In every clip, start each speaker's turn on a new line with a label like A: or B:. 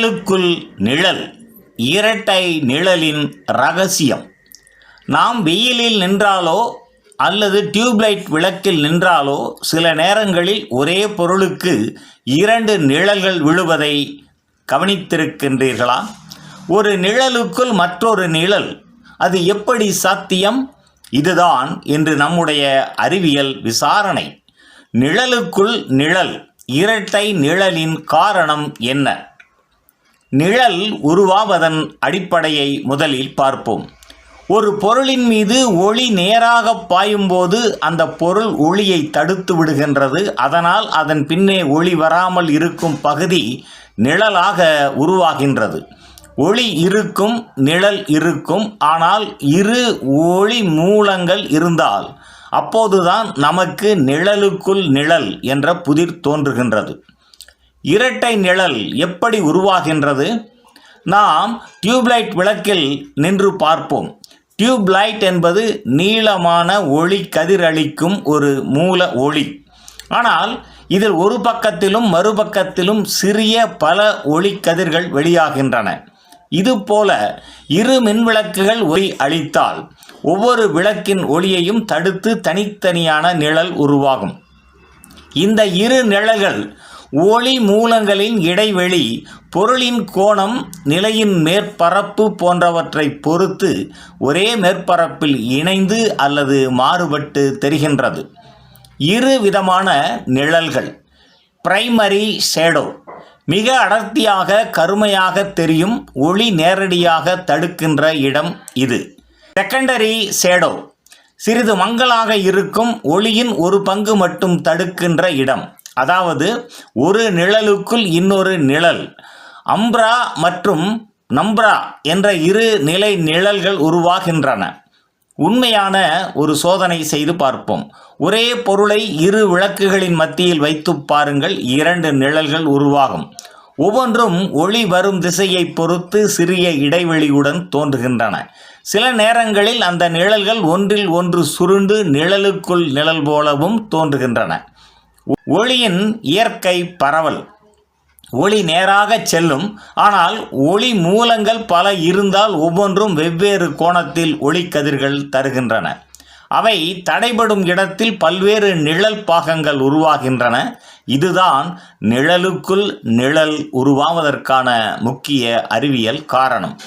A: நிழலுக்குள் நிழல் இரட்டை நிழலின் ரகசியம். நாம் வெயிலில் நின்றாலோ அல்லது டியூப்லைட் விளக்கில் நின்றாலோ சில நேரங்களில் ஒரே பொருளுக்கு இரண்டு நிழல்கள் விழுவதை கவனித்திருக்கின்றீர்களா? ஒரு நிழலுக்குள் மற்றொரு நிழல் அது எப்படி சாத்தியம்? இதுதான் இன்று நம்முடைய அறிவியல் விசாரணை. நிழலுக்குள் நிழல் இரட்டை நிழலின் காரணம் என்ன? நிழல் உருவாவதன் அடிப்படையை முதலில் பார்ப்போம். ஒரு பொருளின் மீது ஒளி நேராக பாயும்போது அந்த பொருள் ஒளியை தடுத்து விடுகின்றது. அதனால் அதன் பின்னே ஒளி வராமல் இருக்கும் பகுதி நிழலாக உருவாகின்றது. ஒளி இருக்கும் நிழல் இருக்கும். ஆனால் இரு ஒளி மூலங்கள் இருந்தால் அப்போதுதான் நமக்கு நிழலுக்குள் நிழல் என்ற புதிர் தோன்றுகின்றது. இரட்டை நிழல் எப்படி உருவாகின்றது? நாம் டியூப்லைட் விளக்கில் நின்று பார்ப்போம். டியூப்லைட் என்பது நீளமான ஒளி கதிரளிக்கும் ஒரு மூல ஒளி. ஆனால் இதில் ஒரு பக்கத்திலும் மறுபக்கத்திலும் சிறிய பல ஒளி கதிர்கள் வெளியாகின்றன. இதுபோல இரு மின்விளக்குகள் ஒளி அளித்தால் ஒவ்வொரு விளக்கின் ஒளியையும் தடுத்து தனித்தனியான நிழல் உருவாகும். இந்த இரு நிழல்கள் ஒளி மூலங்களின் இடைவெளி பொருளின் கோணம் நிலையின் மேற்பரப்பு போன்றவற்றை பொறுத்து ஒரே மேற்பரப்பில் இணைந்து அல்லது மாறுபட்டு தெரிகின்றது. இரு விதமான நிழல்கள். Primary shadow. மிக அடர்த்தியாக கருமையாக தெரியும் ஒளி நேரடியாக தடுக்கின்ற இடம் இது. Secondary shadow. சிறிது மங்கலாக இருக்கும் ஒளியின் ஒரு பங்கு மட்டும் தடுக்கின்ற இடம். அதாவது ஒரு நிழலுக்குள் இன்னொரு நிழல். அம்ப்ரா மற்றும் நம்ப்ரா என்ற இரு நிலை நிழல்கள் உருவாகின்றன. உண்மையான ஒரு சோதனை செய்து பார்ப்போம். ஒரே பொருளை இரு விளக்குகளின் மத்தியில் வைத்து பாருங்கள் இரண்டு நிழல்கள் உருவாகும். ஒவ்வொன்றும் ஒளி வரும் திசையை பொறுத்து சிறிய இடைவெளியுடன் தோன்றுகின்றன. சில நேரங்களில் அந்த நிழல்கள் ஒன்றில் ஒன்று சுருண்டு நிழலுக்குள் நிழல் போலவும் தோன்றுகின்றன. ஒளியின் இயற்கை பரவல். ஒளி நேராக செல்லும். ஆனால் ஒளி மூலங்கள் பல இருந்தால் ஒவ்வொன்றும் வெவ்வேறு கோணத்தில் ஒளிக்கதிர்கள் தருகின்றன. அவை தடைபடும் இடத்தில் பல்வேறு நிழல் பாகங்கள் உருவாகின்றன. இதுதான் நிழலுக்குள் நிழல் உருவாவதற்கான முக்கிய அறிவியல் காரணம்.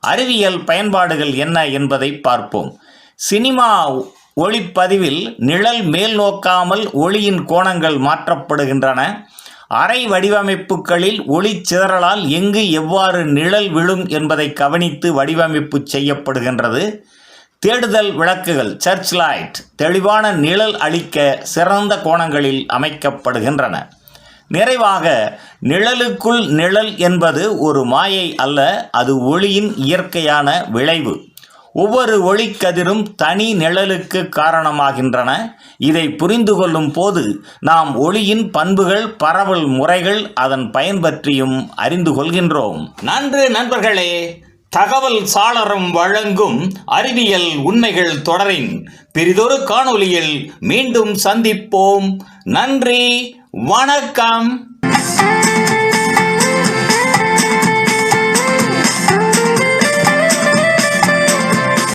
A: அறிவியல் பயன்பாடுகள் என்ன என்பதை பார்ப்போம். சினிமா ஒளிப்பதிவில் நிழல் மேல் நோக்காமல் ஒளியின் கோணங்கள் மாற்றப்படுகின்றன. அறை வடிவமைப்புகளில் ஒளி சிதறலால் எங்கு எவ்வாறு நிழல் விழும் என்பதை கவனித்து வடிவமைப்பு செய்யப்படுகின்றது. தேடுதல் விளக்குகள் சர்ச் லைட் தெளிவான நிழல் அளிக்க சிறந்த கோணங்களில் அமைக்கப்படுகின்றன. நிறைவாக நிழலுக்குள் நிழல் என்பது ஒரு மாயை அல்ல அது ஒளியின் இயற்கையான விளைவு. ஒவ்வொரு ஒளிக்கதிரும் தனி நிழலுக்கு காரணமாகின்றன. இதை புரிந்து கொள்ளும் போது நாம் ஒளியின் பண்புகள் பரவல் முறைகள் அதன் பயன் பற்றியும் அறிந்து கொள்கின்றோம். நன்று நண்பர்களே தகவல் சாளரம் வழங்கும் அறிவியல் உண்மைகள் தொடரின் பெரிதொரு காணொலியில் மீண்டும் சந்திப்போம். நன்றி வணக்கம்.